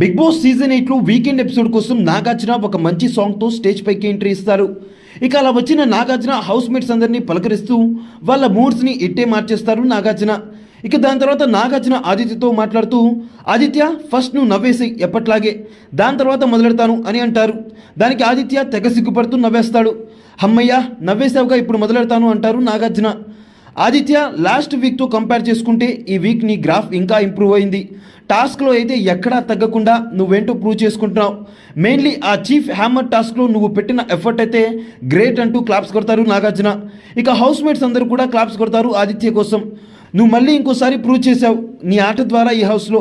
Big Boss season ఎయిట్లో weekend episode కోసం నాగార్జున ఒక మంచి సాంగ్తో స్టేజ్ పైకి ఎంట్రీ ఇస్తారు. ఇక అలా వచ్చిన నాగార్జున హౌస్ మేట్స్ అందరినీ పలకరిస్తూ వాళ్ళ మూడ్స్ని ఇట్టే మార్చేస్తారు నాగార్జున. ఇక దాని తర్వాత నాగార్జున ఆదిత్యతో మాట్లాడుతూ ఆదిత్య ఫస్ట్ నువ్వు నవ్వేసి ఎప్పట్లాగే. దాని తర్వాత మొదలెడతాను అని అంటారు. దానికి ఆదిత్య తెగ సిగ్గుపడుతూ నవ్వేస్తాడు. అమ్మయ్య నవ్వేసావుగా ఇప్పుడు మొదలెడతాను అంటారు నాగార్జున. ఆదిత్య లాస్ట్ వీక్తో కంపేర్ చేసుకుంటే ఈ వీక్ నీ గ్రాఫ్ ఇంకా ఇంప్రూవ్ అయింది. టాస్క్లో అయితే ఎక్కడా తగ్గకుండా నువ్వేంటో ప్రూవ్ చేసుకుంటున్నావు. మెయిన్లీ ఆ చీఫ్ హ్యామర్ టాస్క్లో నువ్వు పెట్టిన ఎఫర్ట్ అయితే గ్రేట్ అంటూ క్లాప్స్ కొడతారు నాగార్జున. ఇక హౌస్ మేట్స్ అందరూ కూడా క్లాప్స్ కొడతారు ఆదిత్య కోసం. నువ్వు మళ్ళీ ఇంకోసారి ప్రూవ్ చేసావు నీ ఆట ద్వారా ఈ హౌస్లో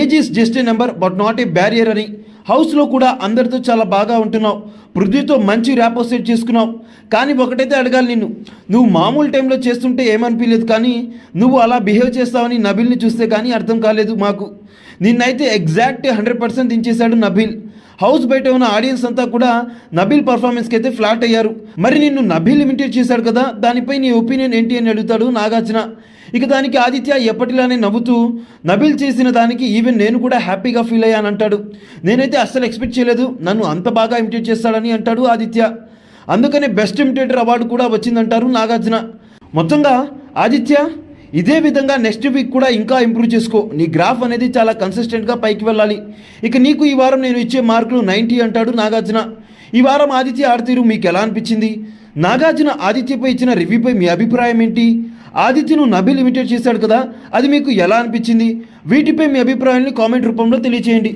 age is just a number but not a barrier అని. హౌస్లో కూడా అందరితో చాలా బాగా ఉంటున్నావు. పృథ్వీతో మంచి ర్యాపో సెట్ చేసుకున్నావు. కానీ ఒకటైతే అడగాలి నిన్ను. నువ్వు మామూలు టైంలో చేస్తుంటే ఏమనిపించలేదు కానీ నువ్వు అలా బిహేవ్ చేస్తావని నబిల్ని చూస్తే కానీ అర్థం కాలేదు మాకు. నిన్నైతే ఎగ్జాక్ట్ హండ్రెడ్ పర్సెంట్ దించేశాడు నబిల్. హౌస్ బయట ఉన్న ఆడియన్స్ అంతా కూడా నబిల్ పర్ఫార్మెన్స్కి అయితే ఫ్లాట్ అయ్యారు. మరి నిన్ను నబిల్ ఇమిటేట్ చేశాడు కదా దానిపై నీ ఒపీనియన్ ఏంటి అని అడుగుతాడు నాగార్జున. ఇక దానికి ఆదిత్య ఎప్పటిలానే నవ్వుతూ నబిల్ చేసిన దానికి ఈవెన్ నేను కూడా హ్యాపీగా ఫీల్ అయ్యాను అంటాడు. నేనైతే అస్సలు ఎక్స్పెక్ట్ చేయలేదు. నన్ను అంత బాగా ఇమిటేట్ చేస్తాడని అంటాడు ఆదిత్య. అందుకనే బెస్ట్ ఇమిటేటర్ అవార్డు కూడా వచ్చిందంటారు నాగార్జున. మొత్తంగా ఆదిత్య ఇదే విధంగా నెక్స్ట్ వీక్ కూడా ఇంకా ఇంప్రూవ్ చేసుకో. నీ గ్రాఫ్ అనేది చాలా కన్సిస్టెంట్గా పైకి వెళ్ళాలి. ఇక నీకు ఈ వారం నేను ఇచ్చే మార్కులు నైంటీ అంటాడు నాగార్జున. ఈ వారం ఆదిత్య ఆడతీరు మీకు ఎలా అనిపించింది? నాగార్జున ఆదిత్యపై ఇచ్చిన రివ్యూపై మీ అభిప్రాయం ఏంటి? ఆదిత్యను నబిల్ ఇమిటేట్ చేశాడు కదా అది మీకు ఎలా అనిపించింది? వీటిపై మీ అభిప్రాయాన్ని కామెంట్ రూపంలో తెలియచేయండి.